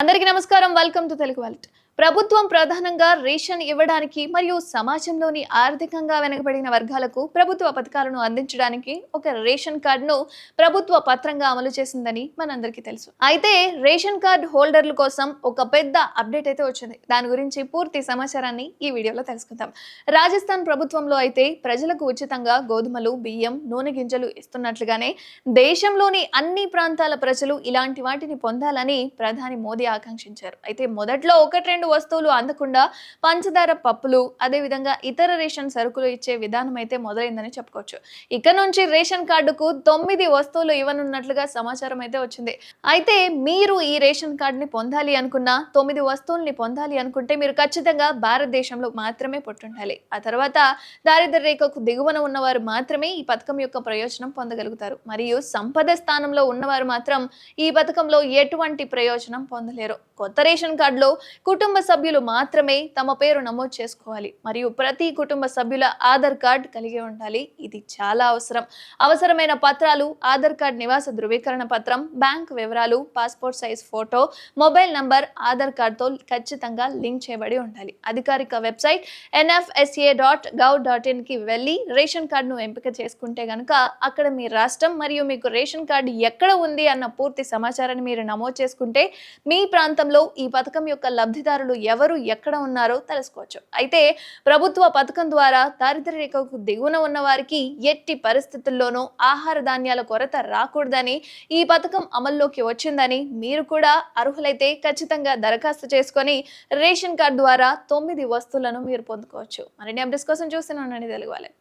అందరికీ నమస్కారం. Welcome to Telugu wallet ప్రభుత్వం ప్రధానంగా రేషన్ ఇవ్వడానికి మరియు సమాజంలోని ఆర్థికంగా వెనుకబడిన వర్గాలకు ప్రభుత్వ పథకాలను అందించడానికి ఒక రేషన్ కార్డును ప్రభుత్వ పత్రంగా అమలు చేసిందని మనందరికీ తెలుసు. అయితే రేషన్ కార్డ్ హోల్డర్ల కోసం ఒక పెద్ద అప్డేట్ అయితే వచ్చింది. దాని గురించి పూర్తి సమాచారాన్ని ఈ వీడియోలో తెలుసుకుందాం. రాజస్థాన్ ప్రభుత్వంలో అయితే ప్రజలకు ఉచితంగా గోధుమలు బియ్యం నూనె గింజలు ఇస్తున్నట్లుగానే దేశంలోని అన్ని ప్రాంతాల ప్రజలు ఇలాంటి వాటిని పొందాలని ప్రధాని మోదీ ఆకాంక్షించారు. అయితే మొదట్లో ఒకటి రెండు వస్తువులు అందకుండా పంచదార పప్పులు అదేవిధంగా ఇతర రేషన్ సరుకులు ఇచ్చే విధానం అయితే మొదలైందని చెప్పుకోవచ్చు. ఇక నుంచి రేషన్ కార్డుకు తొమ్మిది వస్తువులు ఇవ్వనున్నట్లుగా సమాచారం అయితే వచ్చింది. అయితే మీరు ఈ రేషన్ కార్డుని పొందాలి అనుకున్న తొమ్మిది వస్తువుల్ని పొందాలి అనుకుంటే మీరు ఖచ్చితంగా భారతదేశంలో మాత్రమే పుట్టుండాలి. ఆ తర్వాత దారిద్ర రేఖకు దిగువన ఉన్నవారు మాత్రమే ఈ పథకం యొక్క ప్రయోజనం పొందగలుగుతారు. మరియు సంపద స్థానంలో ఉన్నవారు మాత్రం ఈ పథకంలో ఎటువంటి ప్రయోజనం పొందలేరు. కొత్త రేషన్ కార్డులో కుటుంబ సభ్యులు మాత్రమే తమ పేరు నమోదు చేసుకోవాలి. మరియు ప్రతి కుటుంబ సభ్యుల ఆధార్ కార్డ్ కలిగి ఉండాలి. ఇది చాలా అవసరం. అవసరమైన పత్రాలు ఆధార్ కార్డ్ నివాస ధృవీకరణ పత్రం బ్యాంక్ వివరాలు passport size photo mobile number Aadhaar కార్డ్తో ఖచ్చితంగా లింక్ చేయబడి ఉండాలి. అధికారిక website NFSA dot gov dot ఇన్కి వెళ్ళి రేషన్ కార్డును ఎంపిక చేసుకుంటే కనుక అక్కడ మీ రాష్ట్రం మరియు మీకు రేషన్ కార్డు ఎక్కడ ఉంది అన్న పూర్తి సమాచారాన్ని మీరు నమోదు చేసుకుంటే మీ ప్రాంతంలో ఈ పథకం యొక్క లబ్ధిదారులు ఎవరు ఎక్కడ ఉన్నారో తెలుసుకోవచ్చు. అయితే ప్రభుత్వ పథకం ద్వారా దారిద్ర రేఖకు దిగువన ఉన్న వారికి ఎట్టి పరిస్థితుల్లోనూ ఆహార ధాన్యాల కొరత రాకూడదని ఈ పథకం అమల్లోకి వచ్చిందని మీరు కూడా అర్హులైతే ఖచ్చితంగా దరఖాస్తు చేసుకొని రేషన్ కార్డు ద్వారా తొమ్మిది వస్తువులను మీరు పొందుకోవచ్చు. మరిన్ని అప్డేట్స్ కోసం చూస్తూనే ఉండండి తెలుగు వాలెట్